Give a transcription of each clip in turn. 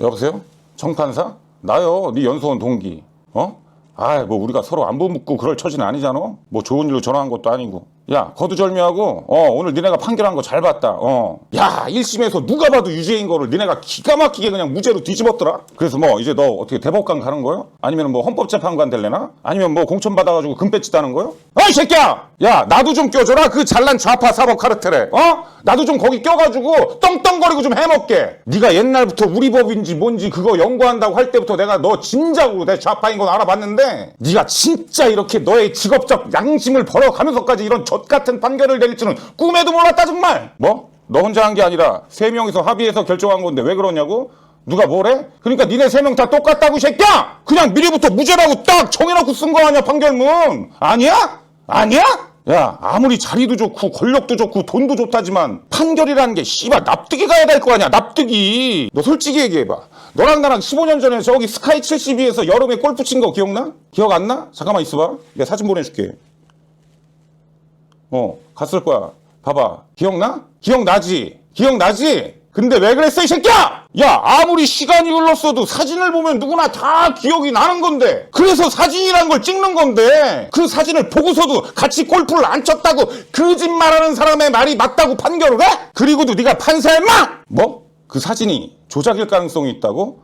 여보세요? 정판사? 나요. 네 연수원 동기. 어? 아이 뭐 우리가 서로 안 부 묻고 그럴 처지는 아니잖아. 뭐 좋은 일로 전화한 것도 아니고. 야 거두절미하고 어 오늘 니네가 판결한 거 잘 봤다. 어. 야 1심에서 누가 봐도 유죄인 거를 니네가 기가 막히게 그냥 무죄로 뒤집었더라. 그래서 뭐 이제 너 어떻게 대법관 가는 거요? 아니면 뭐 헌법재판관 될래나? 아니면 뭐 공천 받아가지고 금 뺏지다는 거요? 어이 새끼야! 야 나도 좀 껴줘라 그 잘난 좌파 사법 카르텔에. 어? 나도 좀 거기 껴가지고 떵떵거리고 좀 해먹게. 네가 옛날부터 우리 법인지 뭔지 그거 연구한다고 할 때부터 내가 너 진작으로 내 좌파인 건 알아봤는데 네가 진짜 이렇게 너의 직업적 양심을 벌어가면서까지 이런 젖 같은 판결을 내릴 줄은 꿈에도 몰랐다 정말. 뭐? 너 혼자 한 게 아니라 세 명이서 합의해서 결정한 건데 왜 그러냐고? 누가 뭐래? 그러니까 니네 세 명 다 똑같다고 이 새끼야! 그냥 미리부터 무죄라고 딱 정해놓고 쓴 거 아니야 판결문? 아니야? 아니야? 야 아무리 자리도 좋고 권력도 좋고 돈도 좋다지만 판결이라는 게 씨발 납득이 가야 될 거 아니야 납득이 너 솔직히 얘기해봐 너랑 나랑 15년 전에 저기 스카이 72에서 여름에 골프 친 거 기억나? 기억 안 나? 잠깐만 있어봐 내가 사진 보내줄게 어 갔을 거야 봐봐 기억나? 기억나지? 기억나지? 근데 왜 그랬어 이 새끼야! 야 아무리 시간이 흘렀어도 사진을 보면 누구나 다 기억이 나는 건데 그래서 사진이란 걸 찍는 건데 그 사진을 보고서도 같이 골프를 안 쳤다고 거짓말하는 사람의 말이 맞다고 판결을 해? 그리고도 네가 판사야 마 뭐? 그 사진이 조작일 가능성이 있다고?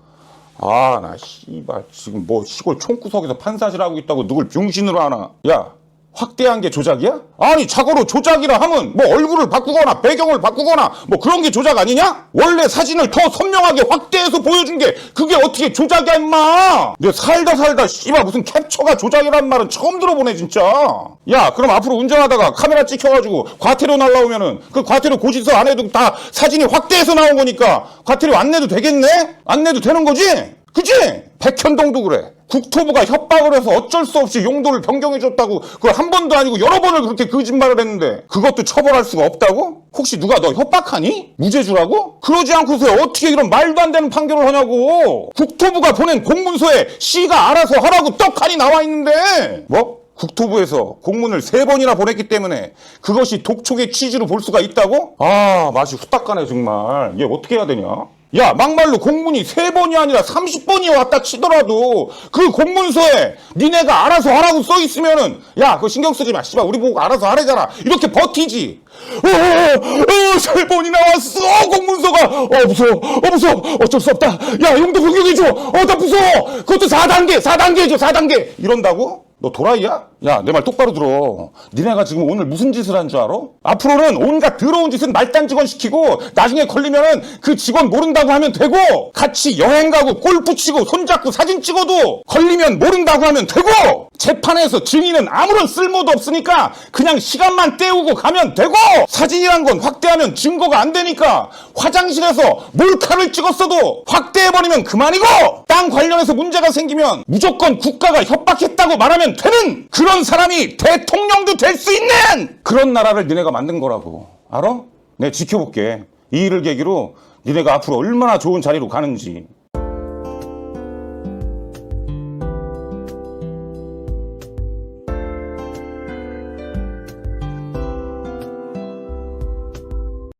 아 나 씨발 지금 뭐 시골 총구석에서 판사질 하고 있다고 누굴 병신으로 하나 야 확대한 게 조작이야? 아니 자고로 조작이라 하면 뭐 얼굴을 바꾸거나 배경을 바꾸거나 뭐 그런 게 조작 아니냐? 원래 사진을 더 선명하게 확대해서 보여준 게 그게 어떻게 조작이야 임마 내 살다 살다 씨발 무슨 캡처가 조작이란 말은 처음 들어보네 진짜 야 그럼 앞으로 운전하다가 카메라 찍혀가지고 과태료 날라오면은 그 과태료 고지서 안 해도 다 사진이 확대해서 나온 거니까 과태료 안 내도 되겠네? 안 내도 되는 거지? 그지? 백현동도 그래. 국토부가 협박을 해서 어쩔 수 없이 용도를 변경해줬다고 그걸 한 번도 아니고 여러 번을 그렇게 거짓말을 했는데 그것도 처벌할 수가 없다고? 혹시 누가 너 협박하니? 무죄주라고? 그러지 않고서 어떻게 이런 말도 안 되는 판결을 하냐고 국토부가 보낸 공문서에 시가 알아서 하라고 떡하니 나와 있는데 뭐? 국토부에서 공문을 세 번이나 보냈기 때문에 그것이 독촉의 취지로 볼 수가 있다고? 아 맛이 후딱 가네 정말 얘 어떻게 해야 되냐? 야 막말로 공문이 세 번이 아니라 30번이 왔다 치더라도 그 공문서에 니네가 알아서 하라고 써 있으면은 야 그거 신경 쓰지 마. 씨발 우리 보고 알아서 하래잖아. 이렇게 버티지. 어세 번이 나 왔어. 공문서가. 어 무서워. 어 무서워. 어쩔 수 없다. 야 용도 변경해줘. 어 나 무서워. 그것도 4단계 4단계 해줘 4단계. 이런다고? 너 도라이야? 야, 내 말 똑바로 들어. 니네가 지금 오늘 무슨 짓을 한 줄 알아? 앞으로는 온갖 더러운 짓은 말단 직원 시키고 나중에 걸리면은 그 직원 모른다고 하면 되고 같이 여행 가고 골프 치고 손잡고 사진 찍어도 걸리면 모른다고 하면 되고 재판에서 증인은 아무런 쓸모도 없으니까 그냥 시간만 때우고 가면 되고 사진이란 건 확대하면 증거가 안 되니까 화장실에서 몰카를 찍었어도 확대해버리면 그만이고 땅 관련해서 문제가 생기면 무조건 국가가 협박했다고 말하면 되는 그런 사람이 대통령도 될 수 있는 그런 나라를 니네가 만든 거라고. 알아? 내 지켜볼게. 이 일을 계기로 니네가 앞으로 얼마나 좋은 자리로 가는지